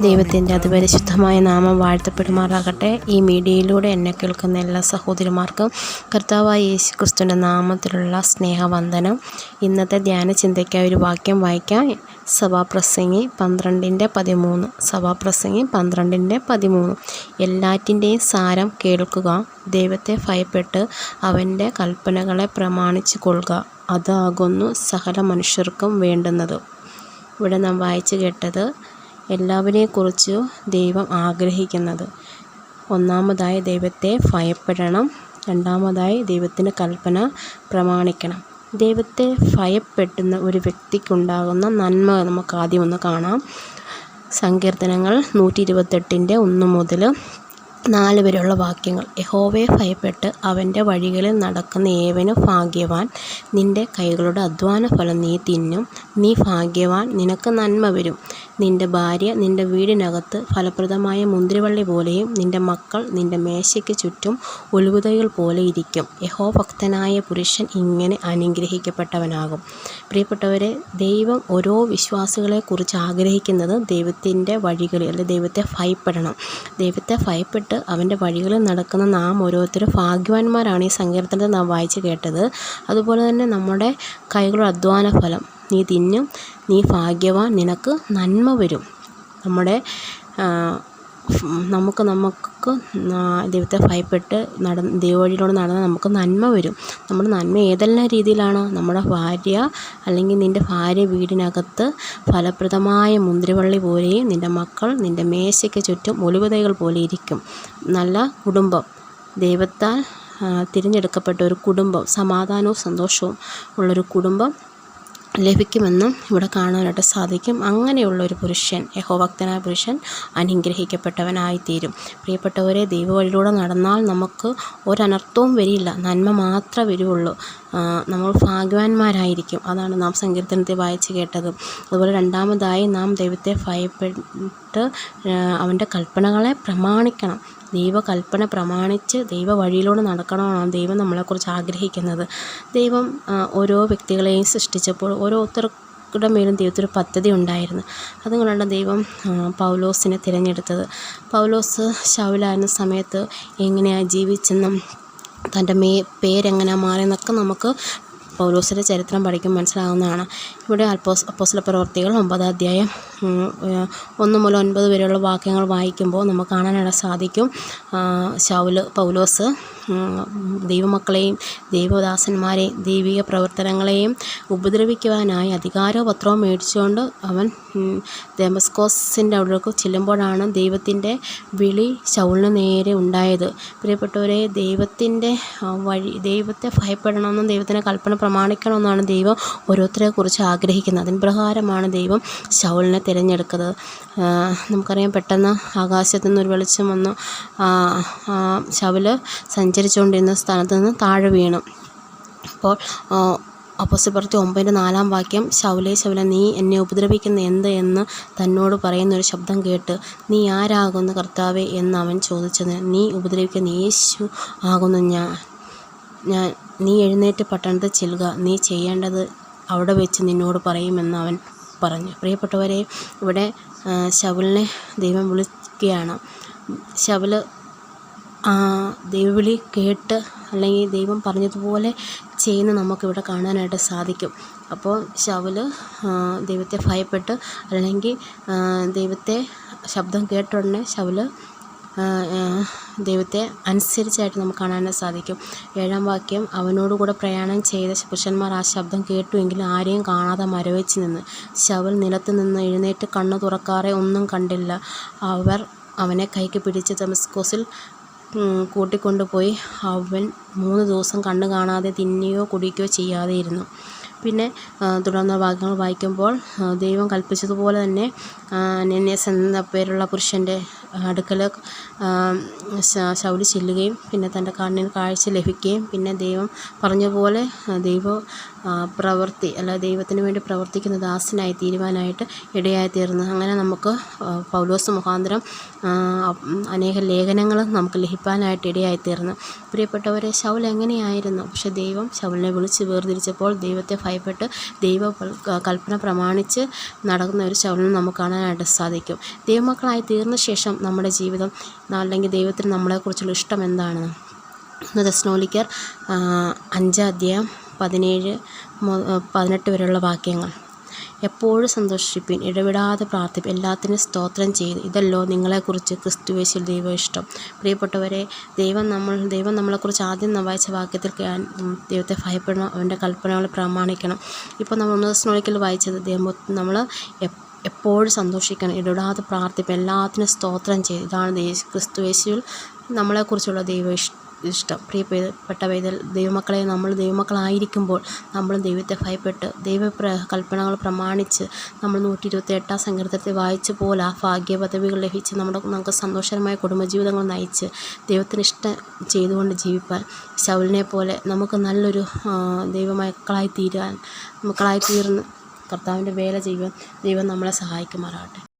ദൈവത്തിന്റെ അതിപരിശുദ്ധമായ നാമം വാഴ്ത്തപ്പെടുമാറാകട്ടെ. ഈ മീഡിയയിലൂടെ എന്നെ കേൾക്കുന്ന എല്ലാ സഹോദരിമാർക്കും കർത്താവായ യേശു ക്രിസ്തുവിന്റെ നാമത്തിലുള്ള സ്നേഹവന്ദനം. ഇന്നത്തെ ധ്യാന ചിന്തയ്ക്കായി ഒരു വാക്യം വായിക്കാം. സഭാപ്രസംഗി പന്ത്രണ്ടിന്റെ പതിമൂന്ന്. സഭാപ്രസംഗി പന്ത്രണ്ടിന്റെ പതിമൂന്ന്. എല്ലാറ്റിന്റെയും സാരം കേൾക്കുക. ദൈവത്തെ ഭയപ്പെട്ട് അവന്റെ കൽപ്പനകളെ പ്രമാണിച്ചു കൊള്ളുക അതാകുന്നു സകല മനുഷ്യർക്കും വേണ്ടുന്നത്. ഇവിടെ നാം വായിച്ചു കേട്ടത് എല്ലാവരെക്കുറിച്ച് ദൈവം ആഗ്രഹിക്കുന്നത്. ഒന്നാമതായി ദൈവത്തെ ഭയപ്പെടണം. രണ്ടാമതായി ദൈവത്തിന്റെ കൽപ്പന പ്രമാണിക്കണം. ദൈവത്തെ ഭയപ്പെടുന്ന ഒരു വ്യക്തിക്കുണ്ടാകുന്ന നന്മ നമുക്ക് ആദ്യം ഒന്ന് കാണാം. സങ്കീർത്തനങ്ങൾ നൂറ്റി ഇരുപത്തെട്ടിന്റെ ഒന്ന് മുതൽ നാല് വരെയുള്ള വാക്യങ്ങൾ. യഹോവയെ ഭയപ്പെട്ട് അവന്റെ വഴികളിൽ നടക്കുന്ന ഏവനും ഭാഗ്യവാൻ. നിന്റെ കൈകളുടെ അധ്വാന ഫലം നീ തിന്നും. നീ ഭാഗ്യവാൻ. നിനക്ക് നന്മ വരും. നിന്റെ ഭാര്യ നിന്റെ വീടിനകത്ത് ഫലപ്രദമായ മുന്തിരിവള്ളി പോലെയും നിന്റെ മക്കൾ നിന്റെ മേശയ്ക്ക് ചുറ്റും ഒലിവുതൈകൾ പോലെ ഇരിക്കും. യഹോഭക്തനായ പുരുഷൻ ഇങ്ങനെ അനുഗ്രഹിക്കപ്പെട്ടവനാകും. പ്രിയപ്പെട്ടവരെ ദൈവം ഓരോ വിശ്വാസികളെക്കുറിച്ച് ആഗ്രഹിക്കുന്നത് ദൈവത്തിന്റെ വഴികളിൽ അല്ലെങ്കിൽ ദൈവത്തെ ഭയപ്പെടണം. ദൈവത്തെ ഭയപ്പെട്ട് അവന്റെ വഴികളിൽ നടക്കുന്ന നാം ഓരോരുത്തരും ഭാഗ്യവാന്മാരാണ് ഈ സങ്കീർത്തനത്തിൽ നാം വായിച്ച് കേട്ടത്. അതുപോലെ തന്നെ നമ്മുടെ കൈകളുടെ അധ്വാന ഫലം. നീ തിന്നും നീ ഭാഗ്യവാൻ നിനക്ക് നന്മ വരും. നമ്മുടെ നമുക്ക് നമുക്ക് ദൈവത്തെ ഭയപ്പെട്ട് നട ദൈവവഴിയിലൂടെ നടന്നാൽ നമുക്ക് നന്മ വരും. നമ്മുടെ നന്മ ഏതെല്ലാം രീതിയിലാണ്? നമ്മുടെ ഭാര്യ അല്ലെങ്കിൽ നിന്റെ ഭാര്യ വീടിനകത്ത് ഫലപ്രദമായ മുന്തിരിവള്ളി പോലെയും നിന്റെ മക്കൾ നിന്റെ മേശയ്ക്ക് ചുറ്റും ഒലിവുതൈകൾ പോലെ ഇരിക്കും. നല്ല കുടുംബം. ദൈവത്താൽ തിരഞ്ഞെടുക്കപ്പെട്ട ഒരു കുടുംബം. സമാധാനവും സന്തോഷവും ഉള്ളൊരു കുടുംബം ലഭിക്കുമെന്നും ഇവിടെ കാണാനായിട്ട് സാധിക്കും. അങ്ങനെയുള്ള ഒരു പുരുഷൻ യഹോഭക്തനായ പുരുഷൻ അനുഗ്രഹിക്കപ്പെട്ടവനായിത്തീരും. പ്രിയപ്പെട്ടവരെ ദൈവവഴിയിലൂടെ നടന്നാൽ നമുക്ക് ഒരനർത്ഥവും വരില്ല. നന്മ മാത്രമേ വരുള്ളൂ. നമ്മൾ ഭാഗ്യവാന്മാരായിരിക്കും. അതാണ് നാം സങ്കീർത്തനത്തിൽ വായിച്ച് കേട്ടത്. അതുപോലെ രണ്ടാമതായി നാം ദൈവത്തെ ഭയപ്പെട്ട് അവന്റെ കൽപ്പനകളെ പ്രമാണിക്കണം. ദൈവകൽപ്പന പ്രമാണിച്ച് ദൈവ വഴിയിലൂടെ നടക്കണമെന്നാണ് ദൈവം നമ്മളെക്കുറിച്ച് ആഗ്രഹിക്കുന്നത്. ദൈവം ഓരോ വ്യക്തികളെയും സൃഷ്ടിച്ചപ്പോൾ ഓരോരുത്തർക്കുടെ മേലും ദൈവത്തിനൊരു പദ്ധതി ഉണ്ടായിരുന്നു. അതുകൊണ്ടാണ് ദൈവം പൗലോസിനെ തിരഞ്ഞെടുത്തത്. പൗലോസ് ശൗലായിരുന്ന സമയത്ത് എങ്ങനെയാണ് ജീവിച്ചെന്നും തന്റെ മേ പേരെങ്ങനെയാണ് മാറിയെന്നൊക്കെ നമുക്ക് പൗലോസിന്റെ ചരിത്രം പഠിക്കുമ്പോൾ മനസ്സിലാകുന്നതാണ് ഇവിടെ അൽപ്പോസ് അപ്പോസിലെ പ്രവർത്തികൾ ഒമ്പതാം അധ്യായം ഒന്ന് മുതൽ ഒൻപത് വരെയുള്ള വാക്യങ്ങൾ വായിക്കുമ്പോൾ നമുക്ക് കാണാനായിട്ട് സാധിക്കും. ശൗൽ പൗലോസ് ദൈവമക്കളെയും ദൈവദാസന്മാരെയും ദൈവിക പ്രവർത്തനങ്ങളെയും ഉപദ്രവിക്കുവാനായി അധികാരപത്രവും മേടിച്ചുകൊണ്ട് അവൻ ഡെമസ്കോസിന്റെ അവിടേക്ക് ചെല്ലുമ്പോഴാണ് ദൈവത്തിന്റെ വിളി ശൗലിന് നേരെ ഉണ്ടായത്. പ്രിയപ്പെട്ടവരെ ദൈവത്തിന്റെ വഴി ദൈവത്തെ ഭയപ്പെടണമെന്നും ദൈവത്തിന്റെ കൽപ്പന പ്രമാണിക്കണമെന്നാണ് ദൈവം ഓരോരുത്തരെ കുറിച്ച് ആഗ്രഹിക്കുന്നത്. അതിന് പ്രകാരമാണ് ദൈവം ശൗലിനെ തിരഞ്ഞെടുക്കുന്നത്. നമുക്കറിയാം പെട്ടെന്ന് ആകാശത്തു നിന്നൊരു വെളിച്ചം വന്നു. ശവൽ സഞ്ചരിച്ചുകൊണ്ടിരുന്ന സ്ഥലത്ത് നിന്ന് താഴെ വീണു. അപ്പോൾ അപ്പോസ്തലപ്രവൃത്തി ഒമ്പതിന്റെ നാലാം വാക്യം ശൗലേ ശൗല നീ എന്നെ ഉപദ്രവിക്കുന്ന എന്ത്? എന്ന് തന്നോട് പറയുന്ന ഒരു ശബ്ദം കേട്ട് നീ ആരാകുന്നു കർത്താവെ? എന്ന് അവൻ ചോദിച്ചത് നീ ഉപദ്രവിക്കുന്ന യേശു ആകുന്നു ഞാൻ. ഞാൻ നീ എഴുന്നേറ്റ് പട്ടണത്തിൽ ചെല്ലുക. നീ ചെയ്യേണ്ടത് അവിടെ വെച്ച് നിന്നോട് പറയുമെന്ന് അവൻ പറഞ്ഞു. പ്രിയപ്പെട്ടവരെ ഇവിടെ ശവലിനെ ദൈവം വിളിക്കുകയാണ്. ശൗൽ ദൈവവിളി കേട്ട് അല്ലെങ്കിൽ ദൈവം പറഞ്ഞതുപോലെ ചെയ്യുന്ന നമുക്കിവിടെ കാണാനായിട്ട് സാധിക്കും. അപ്പോൾ ശൗൽ ദൈവത്തെ ഭയപ്പെട്ട് അല്ലെങ്കിൽ ദൈവത്തെ ശബ്ദം കേട്ടുടനെ ശവൽ ദൈവത്തെ അനുസരിച്ചായിട്ട് നമുക്ക് കാണാനായിട്ട് സാധിക്കും. ഏഴാം വാക്യം അവനോടുകൂടെ പ്രയാണം ചെയ്ത പുരുഷന്മാർ ആ ശബ്ദം കേട്ടുവെങ്കിലും ആരെയും കാണാതെ മരവിച്ച് നിന്ന്. ശവൽ നിലത്ത് നിന്ന് എഴുന്നേറ്റ് കണ്ണു തുറക്കാറെ ഒന്നും കണ്ടില്ല. അവർ അവനെ കൈക്ക് പിടിച്ച് തമസ്കോസിൽ കൂട്ടിക്കൊണ്ടുപോയി. അവൻ മൂന്ന് ദിവസം കണ്ണു കാണാതെ തിന്നുകയോ കുടിക്കുകയോ ചെയ്യാതെ ഇരുന്നു. പിന്നെ തുടർന്ന ഭാഗങ്ങൾ വായിക്കുമ്പോൾ ദൈവം കൽപ്പിച്ചതുപോലെ തന്നെ നെന്നേസ് എന്ന പേരുള്ള പുരുഷന്റെ അടുക്കൽ ശൗരി ചെല്ലുകയും പിന്നെ തന്റെ കണ്ണിന് കാഴ്ച ലഭിക്കുകയും പിന്നെ ദൈവം പറഞ്ഞതുപോലെ ദൈവ പ്രവൃത്തി അല്ല ദൈവത്തിന് വേണ്ടി പ്രവർത്തിക്കുന്ന ദാസനായി തീരുവാനായിട്ട് ഇടയായി തീർന്നു അങ്ങനെ നമുക്ക് പൗലോസ് മുഖാന്തരം അനേക ലേഖനങ്ങൾ നമുക്ക് ലഭിക്കാനായിട്ട് ഇടയായി തീർന്നു പ്രിയപ്പെട്ടവരെ ശൗൽ എങ്ങനെയായിരുന്നു? പക്ഷെ ദൈവം ശൗലിനെ വിളിച്ച് വേർതിരിച്ചപ്പോൾ ദൈവത്തെ ഭയപ്പെട്ട് ദൈവ കൽപ്പന പ്രമാണിച്ച് നടക്കുന്ന ഒരു ശൗലിനെ നമുക്ക് കാണാനായിട്ട് സാധിക്കും. ദൈവമക്കളായി തീർന്ന ശേഷം നമ്മുടെ ജീവിതം അല്ലെങ്കിൽ ദൈവത്തിന് നമ്മളെക്കുറിച്ചുള്ള ഇഷ്ടം എന്താണ്? സ്നോലിക്കർ അഞ്ചാം അധ്യായം പതിനേഴ് പതിനെട്ട് വരെയുള്ള വാക്യങ്ങൾ. എപ്പോഴും സന്തോഷിപ്പിൻ ഇടവിടാതെ പ്രാർത്ഥിപ്പിൻ എല്ലാത്തിനും സ്തോത്രം ചെയ്ത് ഇതല്ലോ നിങ്ങളെക്കുറിച്ച് ക്രിസ്തുവേശിൽ ദൈവം ഇഷ്ടം. പ്രിയപ്പെട്ടവരെ ദൈവം നമ്മൾ ദൈവം നമ്മളെക്കുറിച്ച് ആദ്യം വായിച്ച വാക്യത്തിൽ ദൈവത്തെ ഭയപ്പെടണം അവന്റെ കൽപ്പനകൾ പ്രമാണിക്കണം. ഇപ്പോൾ നമ്മൾ ഒന്ന് ദിവസം വായിച്ചത് ദൈവം നമ്മൾ എപ്പോഴും സന്തോഷിക്കണം ഇടവിടാതെ പ്രാർത്ഥിപ്പ് എല്ലാത്തിനും സ്തോത്രം ചെയ്ത് ഇതാണ് ക്രിസ്തു യേശുവിൽ നമ്മളെക്കുറിച്ചുള്ള ദൈവ ഇഷ്ടം. ഇഷ്ടം. പ്രിയപ്പെട്ട പൈതൽ ദൈവമക്കളെ നമ്മൾ ദൈവമക്കളായിരിക്കുമ്പോൾ നമ്മൾ ദൈവത്തെ ഭയപ്പെട്ട് ദൈവ കൽപ്പനകൾ പ്രമാണിച്ച് നമ്മൾ നൂറ്റി ഇരുപത്തി എട്ടാം സങ്കീർത്തനത്തെ വായിച്ച പോലെ ആ ഭാഗ്യ പദവികൾ ലഭിച്ച് നമ്മുടെ നമുക്ക് സന്തോഷകരമായ കുടുംബജീവിതങ്ങൾ നയിച്ച് ദൈവത്തിന് ഇഷ്ടം ചെയ്തുകൊണ്ട് ജീവിപ്പാൻ ശൗലിനെ പോലെ നമുക്ക് നല്ലൊരു ദൈവമക്കളായി തീരാൻ മക്കളായി തീർന്ന് കർത്താവിന്റെ വേല ചെയ്യുവാൻ ദൈവം നമ്മളെ സഹായിക്കുമാറാകട്ടെ.